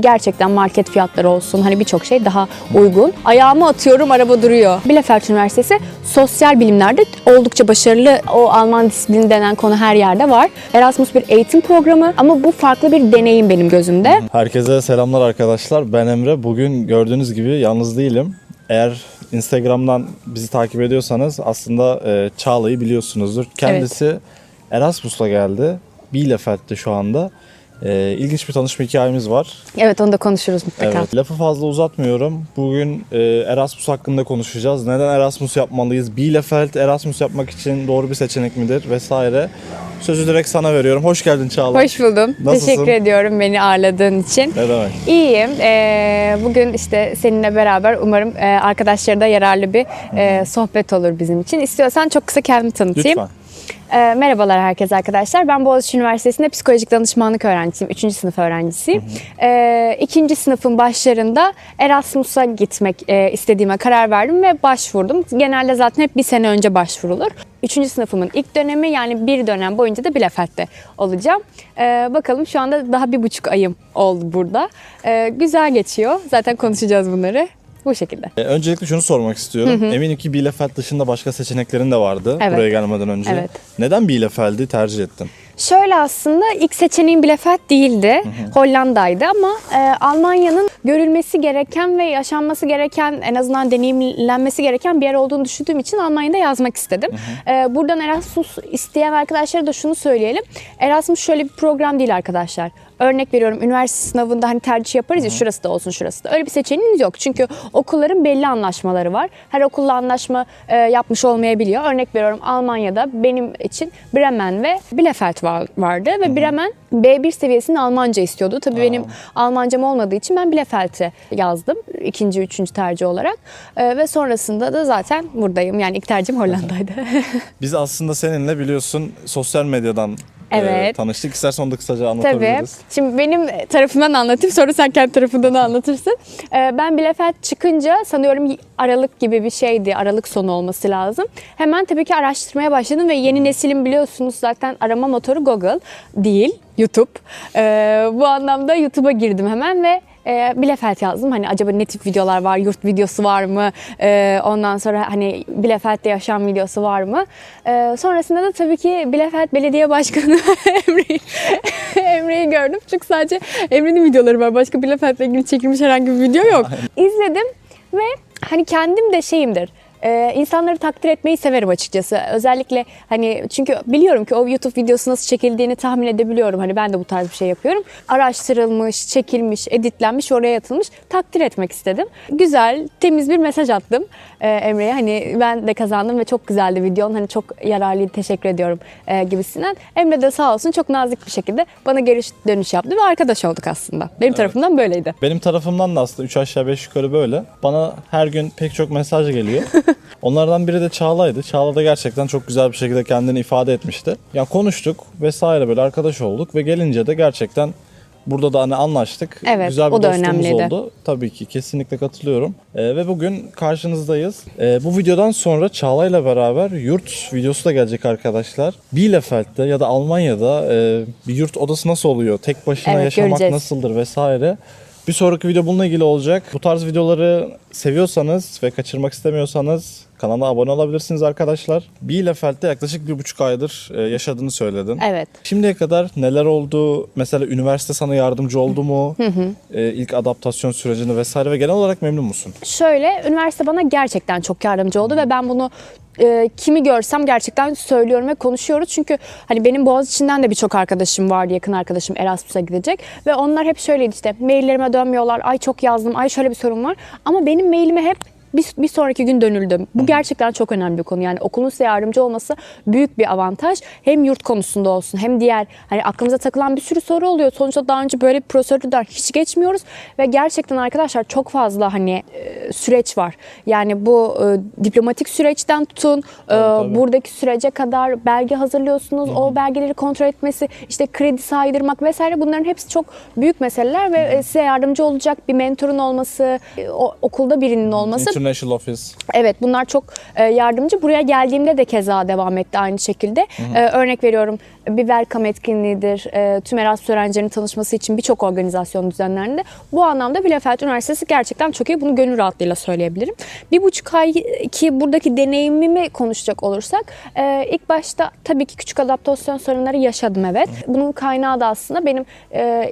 Gerçekten market fiyatları olsun hani birçok şey daha uygun. Ayağımı atıyorum araba duruyor. Bielefeld Üniversitesi sosyal bilimlerde oldukça başarılı. O Alman disiplini denen konu her yerde var. Erasmus bir eğitim programı ama bu farklı bir deneyim benim gözümde. Herkese selamlar arkadaşlar. Ben Emre. Bugün gördüğünüz gibi yalnız değilim. Eğer Instagram'dan bizi takip ediyorsanız aslında e, Çağla'yı biliyorsunuzdur. Kendisi Erasmus'la geldi. Bielefeld'de şu anda. E, ilginç bir tanışma hikayemiz var. Evet onu da konuşuruz mutlaka. Evet, lafı fazla uzatmıyorum. Bugün e, Erasmus hakkında konuşacağız. Neden Erasmus yapmalıyız? Bielefeld Erasmus yapmak için doğru bir seçenek midir vesaire. Sözü direkt sana veriyorum. Hoş geldin Çağla. Hoş buldum. Nasılsın? Teşekkür ediyorum beni ağırladığın için. Ne demek? İyiyim. Ee, bugün işte seninle beraber umarım e, arkadaşlara da yararlı bir e, sohbet olur bizim için. İstiyorsan çok kısa kendimi tanıtayım. Lütfen. Ee, merhabalar herkese arkadaşlar. Ben Boğaziçi Üniversitesi'nde psikolojik danışmanlık öğrencisiyim. Üçüncü sınıf öğrencisiyim. Ee, ikinci sınıfın başlarında Erasmus'a gitmek e, istediğime karar verdim ve başvurdum. Genelde zaten hep bir sene önce başvurulur. Üçüncü sınıfımın ilk dönemi yani bir dönem boyunca da Bielefeld'de olacağım. Ee, bakalım şu anda daha bir buçuk ayım oldu burada. Ee, güzel geçiyor. Zaten konuşacağız bunları. Bu şekilde. E, Öncelikle şunu sormak istiyorum. Eminim ki Bielefeld dışında başka seçeneklerin de vardı Evet. buraya gelmeden önce. Evet. Neden Bielefeld'i tercih ettin? Şöyle aslında ilk seçeneğim Bielefeld değildi. Hollanda'ydı ama e, Almanya'nın görülmesi gereken ve yaşanması gereken en azından deneyimlenmesi gereken bir yer olduğunu düşündüğüm için Almanya'da yazmak istedim. E, buradan Erasmus isteyen arkadaşlara da şunu söyleyelim. Erasmus şöyle bir program değil arkadaşlar. Örnek veriyorum üniversite sınavında hani tercih yaparız ya şurası da olsun şurası da. Öyle bir seçeneğiniz yok. Çünkü okulların belli anlaşmaları var. Her okulla anlaşma e, yapmış olmayabiliyor. Örnek veriyorum Almanya'da benim için Bremen ve Bielefeld var, vardı ve Bremen B1 seviyesinde Almanca istiyordu. Tabii benim Almancam olmadığı için ben Bielefeld'e yazdım. ikinci, üçüncü tercih olarak. E, ve sonrasında da zaten buradayım. Yani ilk tercihim Hollanda'ydı. Biz aslında seninle biliyorsun sosyal medyadan e, Evet. tanıştık. İstersen onu da kısaca Tabii. anlatabiliriz. Şimdi benim tarafımdan anlatayım sonra sen kendi tarafından anlatırsın. Ee, Ben Bielefeld çıkınca sanıyorum Aralık gibi bir şeydi. Aralık sonu olması lazım. Hemen tabii ki araştırmaya başladım ve yeni neslin biliyorsunuz zaten arama motoru Google değil YouTube. Ee, bu anlamda YouTube'a girdim hemen ve e, Bielefeld yazdım. Hani acaba ne tip videolar var? Yurt videosu var mı? Ee, ondan sonra hani Bielefeld'de yaşam videosu var mı? Ee, sonrasında da tabii ki Bielefeld Belediye Başkanı Emre'yi Emre'yi gördüm. Çünkü sadece Emre'nin videoları var. Başka Bielefeld'le ilgili çekilmiş herhangi bir video yok. İzledim ve hani kendim de şeyimdir. Ee, insanları takdir etmeyi severim açıkçası. Özellikle hani çünkü biliyorum ki o YouTube videosu nasıl çekildiğini tahmin edebiliyorum. Hani ben de bu tarz bir şey yapıyorum. Araştırılmış, çekilmiş, editlenmiş, oraya atılmış. Takdir etmek istedim. Güzel, temiz bir mesaj attım e, Emre'ye. Hani ben de kazandım ve çok güzeldi videon. Hani çok yararlıydı, teşekkür ediyorum e, gibisinden. Emre de sağ olsun çok nazik bir şekilde bana geri dönüş yaptı ve arkadaş olduk aslında. Benim tarafımdan böyleydi. Benim tarafımdan da aslında 3 aşağı 5 yukarı böyle. Bana her gün pek çok mesaj geliyor. Onlardan biri de Çağla'ydı. Çağla da gerçekten çok güzel bir şekilde kendini ifade etmişti. Ya konuştuk vesaire böyle arkadaş olduk ve gelince de gerçekten burada da hani anlaştık. Evet, güzel bir o da dostluğumuz önemliydi. oldu. Tabii ki kesinlikle katılıyorum. Ee, ve bugün karşınızdayız. Ee, bu videodan sonra Çağla'yla beraber yurt videosu da gelecek arkadaşlar. Bielefeld'de ya da Almanya'da e, bir yurt odası nasıl oluyor? Tek başına Evet, yaşamak göreceğiz. nasıldır vesaire. Bir sonraki video bununla ilgili olacak. Bu tarz videoları seviyorsanız ve kaçırmak istemiyorsanız kanala abone olabilirsiniz arkadaşlar. Bielefeld'de yaklaşık bir buçuk aydır e, yaşadığını söyledin. Evet. Şimdiye kadar neler oldu? Mesela üniversite sana yardımcı oldu mu? E, ilk adaptasyon sürecini vesaire ve genel olarak memnun musun? Şöyle üniversite bana gerçekten çok yardımcı oldu ve ben bunu e, kimi görsem gerçekten söylüyorum ve konuşuyoruz. Çünkü hani benim Boğaziçi'nden de birçok arkadaşım vardı, yakın arkadaşım Erasmus'a gidecek ve onlar hep şöyleydi işte maillerime dönmüyorlar. Ay çok yazdım, ay şöyle bir sorun var. Ama benim mailime hep bir, bir sonraki gün dönüldü. Bu gerçekten çok önemli bir konu. Yani okulun size yardımcı olması büyük bir avantaj. Hem yurt konusunda olsun hem diğer hani aklımıza takılan bir sürü soru oluyor. Sonuçta daha önce böyle bir prosedürden hiç geçmiyoruz ve gerçekten arkadaşlar çok fazla hani e, süreç var. Yani bu e, diplomatik süreçten tutun e, tabii. buradaki sürece kadar belge hazırlıyorsunuz. O belgeleri kontrol etmesi, işte kredi saydırmak vesaire bunların hepsi çok büyük meseleler ve e, size yardımcı olacak bir mentorun olması, e, o, okulda birinin olması International Office. Evet bunlar çok e, yardımcı. Buraya geldiğimde de keza devam etti aynı şekilde. E, örnek veriyorum bir welcome etkinliğidir. E, tüm Erasmus öğrencilerinin tanışması için birçok organizasyon düzenlendi. Bu anlamda Bielefeld Üniversitesi gerçekten çok iyi. Bunu gönül rahatlığıyla söyleyebilirim. Bir buçuk ay ki buradaki deneyimimi konuşacak olursak ilk başta tabii ki küçük adaptasyon sorunları yaşadım evet. Bunun kaynağı da aslında benim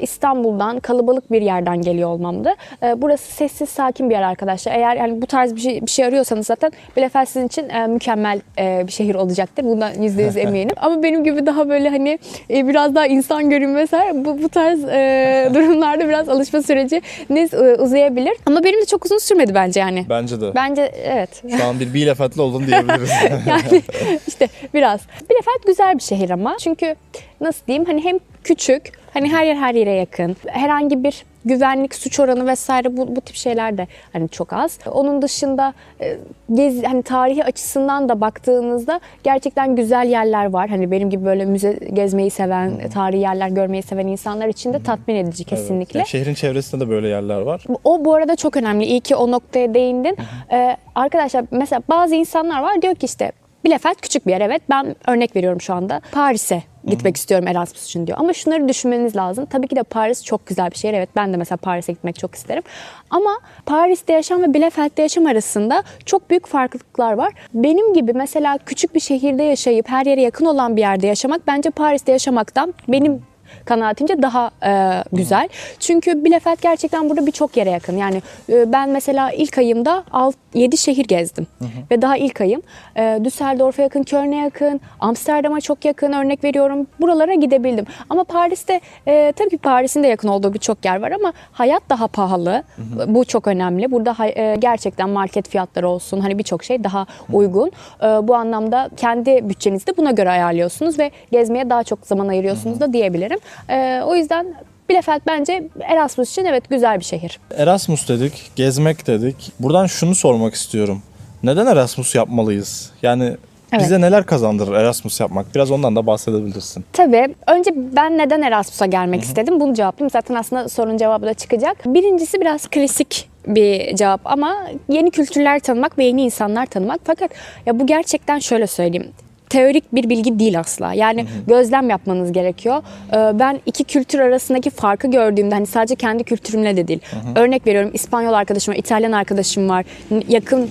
İstanbul'dan kalabalık bir yerden geliyor olmamdı. Burası sessiz sakin bir yer arkadaşlar. Eğer yani bu tarz bir şey, bir şey arıyorsanız zaten Bielefeld sizin için e, mükemmel e, bir şehir olacaktır. Bundan yüzde yüz eminim. Ama benim gibi daha böyle hani e, biraz daha insan görünme vesaire bu, bu tarz e, durumlarda biraz alışma süreci ne e, uzayabilir. Ama benim de çok uzun sürmedi bence yani. Bence de. Bence evet. Şu an bir Bielefeld'li oldun diyebiliriz. yani işte biraz. Bielefeld güzel bir şehir ama. Çünkü nasıl diyeyim hani hem küçük hani her yer her yere yakın. Herhangi bir güvenlik, suç oranı vesaire bu, bu tip şeyler de hani çok az. Onun dışında e, gez, hani tarihi açısından da baktığınızda gerçekten güzel yerler var. Hani benim gibi böyle müze gezmeyi seven, tarihi yerler görmeyi seven insanlar için de tatmin edici Evet. kesinlikle. Yani şehrin çevresinde de böyle yerler var. O bu arada çok önemli. İyi ki o noktaya değindin. Ee, arkadaşlar mesela bazı insanlar var diyor ki işte Bielefeld küçük bir yer evet. Ben örnek veriyorum şu anda. Paris'e gitmek istiyorum Erasmus için diyor. Ama şunları düşünmeniz lazım. Tabii ki de Paris çok güzel bir şehir. Evet ben de mesela Paris'e gitmek çok isterim. Ama Paris'te yaşam ve Bielefeld'de yaşam arasında çok büyük farklılıklar var. Benim gibi mesela küçük bir şehirde yaşayıp her yere yakın olan bir yerde yaşamak bence Paris'te yaşamaktan benim kanaatimce daha e, güzel. Çünkü Bielefeld gerçekten burada birçok yere yakın. Yani e, ben mesela ilk ayımda 7 şehir gezdim. Ve daha ilk ayım. E, Düsseldorf'a yakın, Köln'e yakın, Amsterdam'a çok yakın örnek veriyorum. Buralara gidebildim. Ama Paris'te e, tabii ki Paris'in de yakın olduğu birçok yer var ama hayat daha pahalı. Bu çok önemli. Burada e, gerçekten market fiyatları olsun hani birçok şey daha uygun. E, bu anlamda kendi bütçenizi de buna göre ayarlıyorsunuz ve gezmeye daha çok zaman ayırıyorsunuz da diyebilirim. E, o yüzden Bielefeld bence Erasmus için evet güzel bir şehir. Erasmus dedik, gezmek dedik. Buradan şunu sormak istiyorum. Neden Erasmus yapmalıyız? Yani bize neler kazandırır Erasmus yapmak? Biraz ondan da bahsedebilirsin. Tabii. Önce ben neden Erasmus'a gelmek istedim? Bunu cevaplayayım. Zaten aslında sorunun cevabı da çıkacak. Birincisi biraz klasik bir cevap ama yeni kültürler tanımak ve yeni insanlar tanımak. Fakat ya bu gerçekten şöyle söyleyeyim teorik bir bilgi değil asla. Yani gözlem yapmanız gerekiyor. Ee, Ben iki kültür arasındaki farkı gördüğümde hani sadece kendi kültürümle de değil. Örnek veriyorum İspanyol arkadaşım var, İtalyan arkadaşım var. Yakın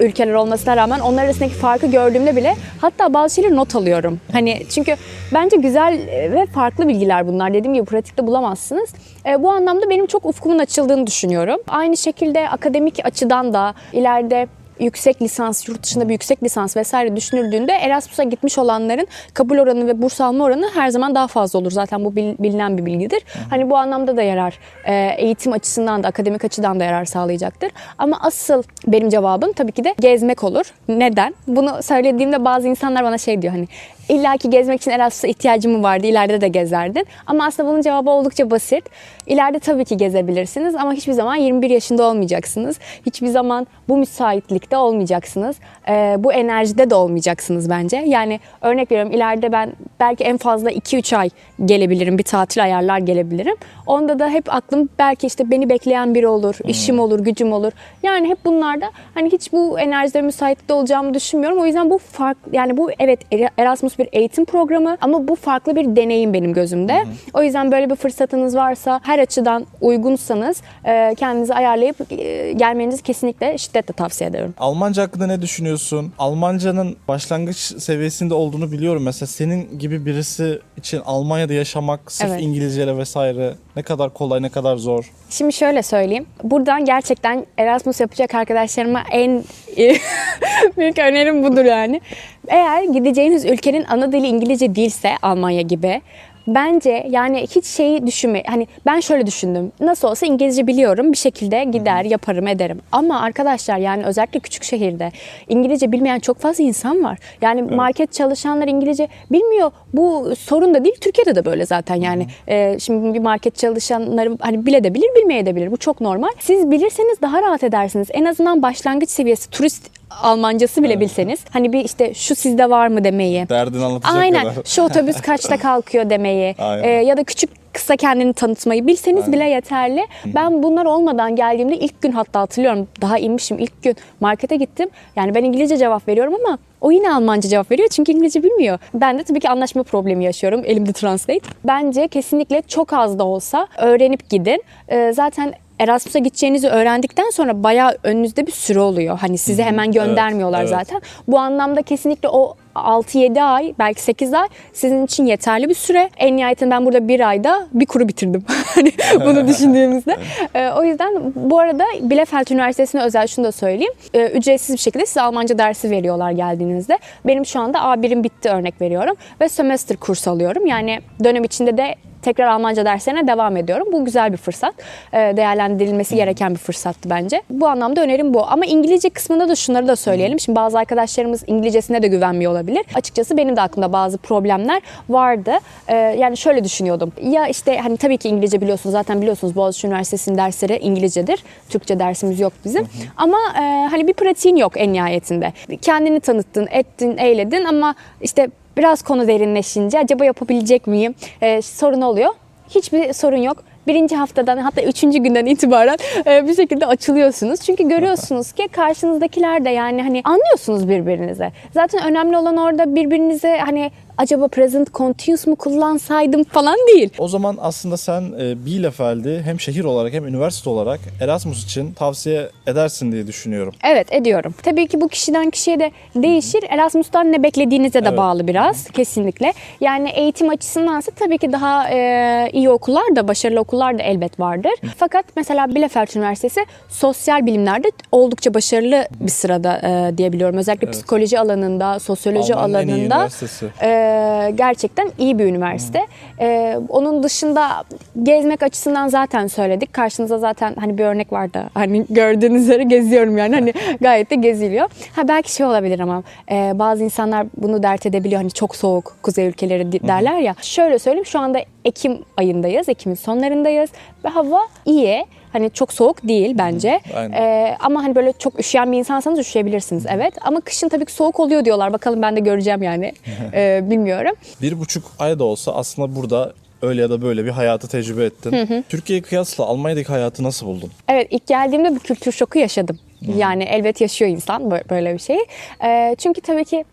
ülkeler olmasına rağmen onlar arasındaki farkı gördüğümde bile hatta bazı şeyleri not alıyorum. Hani çünkü bence güzel ve farklı bilgiler bunlar. Dediğim gibi pratikte bulamazsınız. E, bu anlamda benim çok ufkumun açıldığını düşünüyorum. Aynı şekilde akademik açıdan da ileride yüksek lisans, yurt dışında bir yüksek lisans vesaire düşünüldüğünde Erasmus'a gitmiş olanların kabul oranı ve burs alma oranı her zaman daha fazla olur. Zaten bu bil- bilinen bir bilgidir. Hani bu anlamda da yarar. e, eğitim açısından da, akademik açıdan da yarar sağlayacaktır. Ama asıl benim cevabım tabii ki de gezmek olur. Neden? Bunu söylediğimde bazı insanlar bana şey diyor hani İlla ki gezmek için Erasmus'a ihtiyacım vardı? İleride de gezerdin. Ama aslında bunun cevabı oldukça basit. İleride tabii ki gezebilirsiniz ama hiçbir zaman 21 yaşında olmayacaksınız. Hiçbir zaman bu müsaitlikte olmayacaksınız. Ee, bu enerjide de olmayacaksınız bence. Yani örnek veriyorum ileride ben belki en fazla 2-3 ay gelebilirim. Bir tatil ayarlar gelebilirim. Onda da hep aklım belki işte beni bekleyen biri olur, işim olur, gücüm olur. Yani hep bunlarda hani hiç bu enerjide müsaitlikte olacağımı düşünmüyorum. O yüzden bu fark yani bu evet Erasmus bir eğitim programı ama bu farklı bir deneyim benim gözümde. O yüzden böyle bir fırsatınız varsa her açıdan uygunsanız e, kendinizi ayarlayıp e, gelmenizi kesinlikle şiddetle tavsiye ederim. Almanca hakkında ne düşünüyorsun? Almancanın başlangıç seviyesinde olduğunu biliyorum. Mesela senin gibi birisi için Almanya'da yaşamak sırf Evet. İngilizceyle vesaire ne kadar kolay, ne kadar zor. Şimdi şöyle söyleyeyim. Buradan gerçekten Erasmus yapacak arkadaşlarıma en büyük önerim budur yani. Eğer gideceğiniz ülkenin ana dili İngilizce değilse Almanya gibi bence yani hiç şeyi düşünme. Hani ben şöyle düşündüm. Nasıl olsa İngilizce biliyorum. Bir şekilde gider, yaparım, ederim. Ama arkadaşlar yani özellikle küçük şehirde İngilizce bilmeyen çok fazla insan var. Yani market çalışanlar İngilizce bilmiyor. Bu sorun da değil. Türkiye'de de böyle zaten yani. Ee, şimdi bir market çalışanları hani bile de bilir, bilmeye de bilir. Bu çok normal. Siz bilirseniz daha rahat edersiniz. En azından başlangıç seviyesi turist Almancası bile bilseniz hani bir işte şu sizde var mı demeyi. Derdini anlatacak Aynen. kadar. Şu otobüs kaçta kalkıyor demeyi. Aynen. Ee, ya da küçük kısa kendini tanıtmayı bilseniz bile yeterli. Ben bunlar olmadan geldiğimde ilk gün hatta hatırlıyorum daha inmişim ilk gün markete gittim. Yani ben İngilizce cevap veriyorum ama o yine Almanca cevap veriyor çünkü İngilizce bilmiyor. Ben de tabii ki anlaşma problemi yaşıyorum. Elimde translate. Bence kesinlikle çok az da olsa öğrenip gidin. Ee, zaten Erasmus'a gideceğinizi öğrendikten sonra bayağı önünüzde bir süre oluyor. Hani sizi hemen göndermiyorlar evet. zaten. Bu anlamda kesinlikle o 6-7 ay belki 8 ay sizin için yeterli bir süre. En nihayetinde ben burada bir ayda bir kuru bitirdim. hani bunu düşündüğümüzde. Ee, o yüzden bu arada Bielefeld Üniversitesi'ne özel şunu da söyleyeyim. Ee, ücretsiz bir şekilde size Almanca dersi veriyorlar geldiğinizde. Benim şu anda A1'im bitti örnek veriyorum. Ve sömestr kurs alıyorum. Yani dönem içinde de tekrar Almanca derslerine devam ediyorum. Bu güzel bir fırsat. Ee, Değerlendirilmesi gereken bir fırsattı bence. Bu anlamda önerim bu. Ama İngilizce kısmında da şunları da söyleyelim. Şimdi bazı arkadaşlarımız İngilizcesine de güvenmiyor olabilir. Açıkçası benim de aklımda bazı problemler vardı. Ee, Yani şöyle düşünüyordum. Ya işte hani tabii ki İngilizce biliyorsunuz. Zaten biliyorsunuz Boğaziçi Üniversitesi'nin dersleri İngilizcedir. Türkçe dersimiz yok bizim. Ama e, hani bir pratiğin yok en nihayetinde. Kendini tanıttın, ettin, eyledin ama işte biraz konu derinleşince acaba yapabilecek miyim? Ee, sorun oluyor. Hiçbir sorun yok. Birinci haftadan hatta üçüncü günden itibaren e, bir şekilde açılıyorsunuz. Çünkü görüyorsunuz ki karşınızdakiler de yani hani anlıyorsunuz birbirinize. Zaten önemli olan orada birbirinize hani acaba present continuous mu kullansaydım falan değil. O zaman aslında sen e, Bielefeld'i hem şehir olarak hem üniversite olarak Erasmus için tavsiye edersin diye düşünüyorum. Evet ediyorum. Tabii ki bu kişiden kişiye de değişir. Erasmus'tan ne beklediğinize de Evet. bağlı biraz kesinlikle. Yani eğitim açısındansa tabii ki daha e, iyi okullar da başarılı okullar da elbet vardır. Fakat mesela Bielefeld Üniversitesi sosyal bilimlerde oldukça başarılı bir sırada e, diyebiliyorum. Özellikle psikoloji alanında, sosyoloji Almanya'nın en iyi alanında üniversitesi. e, gerçekten iyi bir üniversite. E, onun dışında gezmek açısından zaten söyledik. Karşınıza zaten hani bir örnek vardı. Hani gördüğünüz üzere geziyorum yani hani gayet de geziliyor. Ha belki şey olabilir ama e, bazı insanlar bunu dert edebiliyor. Hani çok soğuk kuzey ülkeleri derler ya. Şöyle söyleyeyim şu anda Ekim ayındayız. Ekim'in sonlarındayız ve hava iyi. Hani çok soğuk değil bence. Aynen. Ee, ama hani böyle çok üşüyen bir insansanız üşüyebilirsiniz evet. Ama kışın tabii ki soğuk oluyor diyorlar. Bakalım ben de göreceğim yani. Ee, bilmiyorum. Bir buçuk ay da olsa aslında burada öyle ya da böyle bir hayatı tecrübe ettin. Türkiye'ye kıyasla Almanya'daki hayatı nasıl buldun? Evet ilk geldiğimde bir kültür şoku yaşadım. Yani elbet yaşıyor insan bö- böyle bir şeyi. Ee, çünkü tabii ki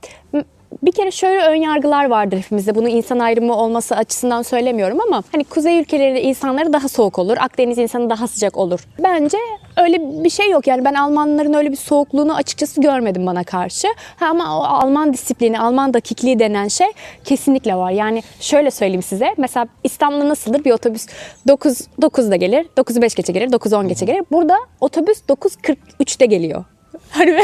bir kere şöyle ön yargılar vardır hepimizde. Bunu insan ayrımı olması açısından söylemiyorum ama hani kuzey ülkeleri insanları daha soğuk olur. Akdeniz insanı daha sıcak olur. Bence öyle bir şey yok. Yani ben Almanların öyle bir soğukluğunu açıkçası görmedim bana karşı. Ha, ama o Alman disiplini, Alman dakikliği denen şey kesinlikle var. Yani şöyle söyleyeyim size. Mesela İstanbul'da nasıldır bir otobüs 9 9'da gelir, 9'u 5 geçe gelir, 9'u 10 geçe gelir. Burada otobüs 9.43'te geliyor. Hani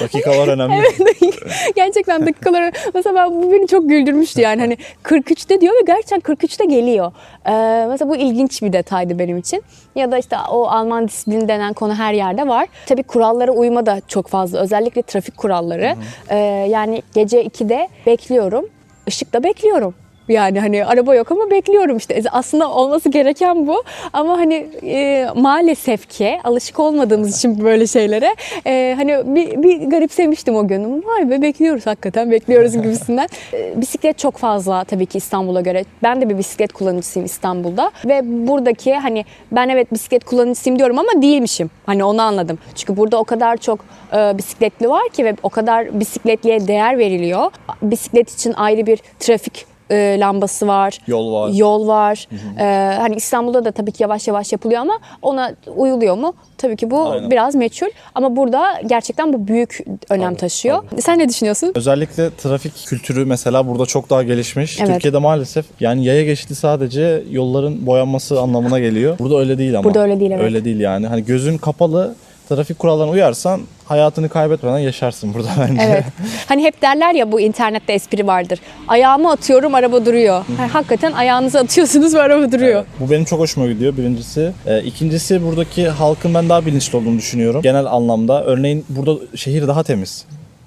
Dakikalar önemli. gerçekten dakikalar mesela ben, bu beni çok güldürmüştü yani hani 43'te diyor ve gerçekten 43'te geliyor. Ee, mesela bu ilginç bir detaydı benim için. Ya da işte o Alman disiplini denen konu her yerde var. Tabii kurallara uyma da çok fazla. Özellikle trafik kuralları. Ee, yani gece 2'de bekliyorum. Işıkta bekliyorum. Yani hani araba yok ama bekliyorum işte. Aslında olması gereken bu. Ama hani e, maalesef ki alışık olmadığımız için böyle şeylere e, hani bir, bir garipsemiştim o gün. Vay be bekliyoruz hakikaten bekliyoruz gibisinden. E, bisiklet çok fazla tabii ki İstanbul'a göre. Ben de bir bisiklet kullanıcısıyım İstanbul'da. Ve buradaki hani ben evet bisiklet kullanıcısıyım diyorum ama değilmişim. Hani onu anladım. Çünkü burada o kadar çok e, bisikletli var ki ve o kadar bisikletliye değer veriliyor. Bisiklet için ayrı bir trafik e, lambası var. Yol var. Yol var. E, hani İstanbul'da da tabii ki yavaş yavaş yapılıyor ama ona uyuluyor mu? Tabii ki bu Aynen. biraz meçhul ama burada gerçekten bu büyük önem Tabii, taşıyor. Sen ne düşünüyorsun? Özellikle trafik kültürü mesela burada çok daha gelişmiş. Evet. Türkiye'de maalesef yani yaya geçidi sadece yolların boyanması anlamına geliyor. Burada öyle değil ama. Burada öyle değil, evet. Öyle değil yani. Hani gözün kapalı trafik kurallarına uyarsan hayatını kaybetmeden yaşarsın burada bence. Evet. Hani hep derler ya bu internette espri vardır. Ayağımı atıyorum araba duruyor. Ha, hakikaten ayağınızı atıyorsunuz ve araba duruyor. Bu benim çok hoşuma gidiyor birincisi. Ee, ikincisi buradaki halkın ben daha bilinçli olduğunu düşünüyorum. Genel anlamda. Örneğin burada şehir daha temiz.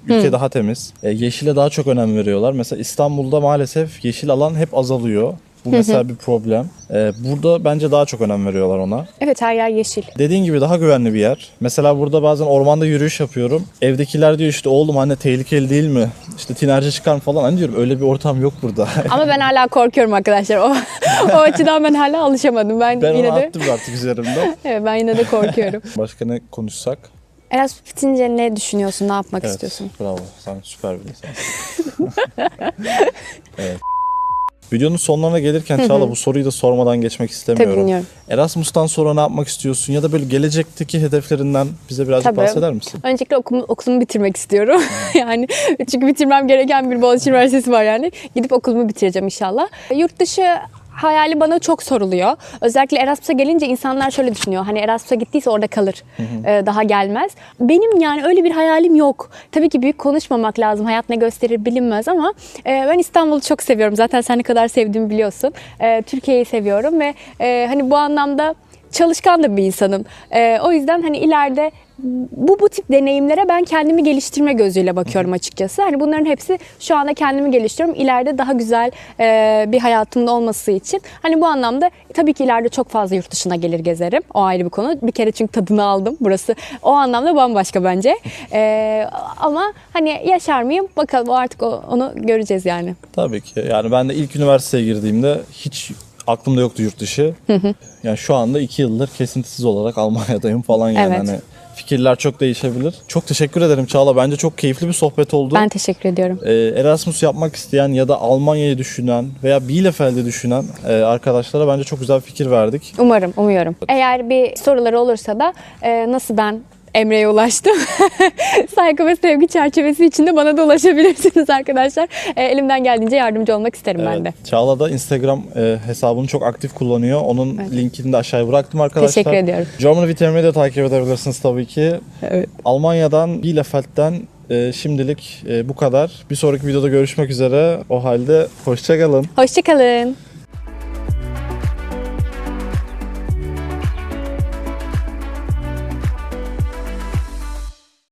Ülke daha temiz. Ee, yeşile daha çok önem veriyorlar. Mesela İstanbul'da maalesef yeşil alan hep azalıyor. Bu mesela bir problem. Ee, burada bence daha çok önem veriyorlar ona. Evet her yer yeşil. Dediğin gibi daha güvenli bir yer. Mesela burada bazen ormanda yürüyüş yapıyorum. Evdekiler diyor işte oğlum anne tehlikeli değil mi? İşte tinerci çıkar mı falan. Hani diyorum öyle bir ortam yok burada. Ama ben hala korkuyorum arkadaşlar. O, o açıdan ben hala alışamadım. Ben, ben yine onu de attım artık üzerimden. evet, ben yine de korkuyorum. Başka ne konuşsak? Erasmus bitince ne düşünüyorsun? Ne yapmak Evet, istiyorsun? bravo. Sen süper bir insansın. evet. Videonun sonlarına gelirken Çağla bu soruyu da sormadan geçmek Tabii istemiyorum. dinliyorum. Erasmus'tan sonra ne yapmak istiyorsun ya da böyle gelecekteki hedeflerinden bize birazcık Tabii. bahseder misin? Öncelikle okulumu, okulumu bitirmek istiyorum. yani çünkü bitirmem gereken bir Boğaziçi Üniversitesi var yani. Gidip okulumu bitireceğim inşallah. Yurt dışı hayali bana çok soruluyor. Özellikle Erasmus'a gelince insanlar şöyle düşünüyor. Hani Erasmus'a gittiyse orada kalır. Ee, daha gelmez. Benim yani öyle bir hayalim yok. Tabii ki büyük konuşmamak lazım. Hayat ne gösterir bilinmez ama e, ben İstanbul'u çok seviyorum. Zaten sen ne kadar sevdiğimi biliyorsun. E, Türkiye'yi seviyorum ve e, hani bu anlamda çalışkan da bir insanım. O yüzden hani ileride bu bu tip deneyimlere ben kendimi geliştirme gözüyle bakıyorum açıkçası. Hani bunların hepsi şu anda kendimi geliştiriyorum. İleride daha güzel e, bir hayatımın olması için. Hani bu anlamda tabii ki ileride çok fazla yurt dışına gelir gezerim. O ayrı bir konu. Bir kere çünkü tadını aldım. Burası o anlamda bambaşka bence. Ee, ama hani yaşar mıyım? Bakalım o artık o- onu göreceğiz yani. Tabii ki. Yani ben de ilk üniversiteye girdiğimde hiç aklımda yoktu yurt dışı. Yani şu anda iki yıldır kesintisiz olarak Almanya'dayım falan yani. Evet. Hani fikirler çok değişebilir. Çok teşekkür ederim Çağla. Bence çok keyifli bir sohbet oldu. Ben teşekkür ediyorum. Ee, Erasmus yapmak isteyen ya da Almanya'yı düşünen veya Bielefeld'i düşünen e, arkadaşlara bence çok güzel fikir verdik. Umarım, umuyorum. Eğer bir soruları olursa da e, nasıl ben Emre'ye ulaştım. Saygı ve sevgi çerçevesi içinde bana da ulaşabilirsiniz arkadaşlar. E, elimden geldiğince yardımcı olmak isterim ben de. Evet, Çağla da Instagram e, hesabını çok aktif kullanıyor. Onun linkini de aşağıya bıraktım arkadaşlar. Teşekkür ediyorum. German Vitamin'i de takip edebilirsiniz tabii ki. Evet. Almanya'dan Bielefeld'den e, şimdilik e, bu kadar. Bir sonraki videoda görüşmek üzere. O halde hoşçakalın. Hoşçakalın.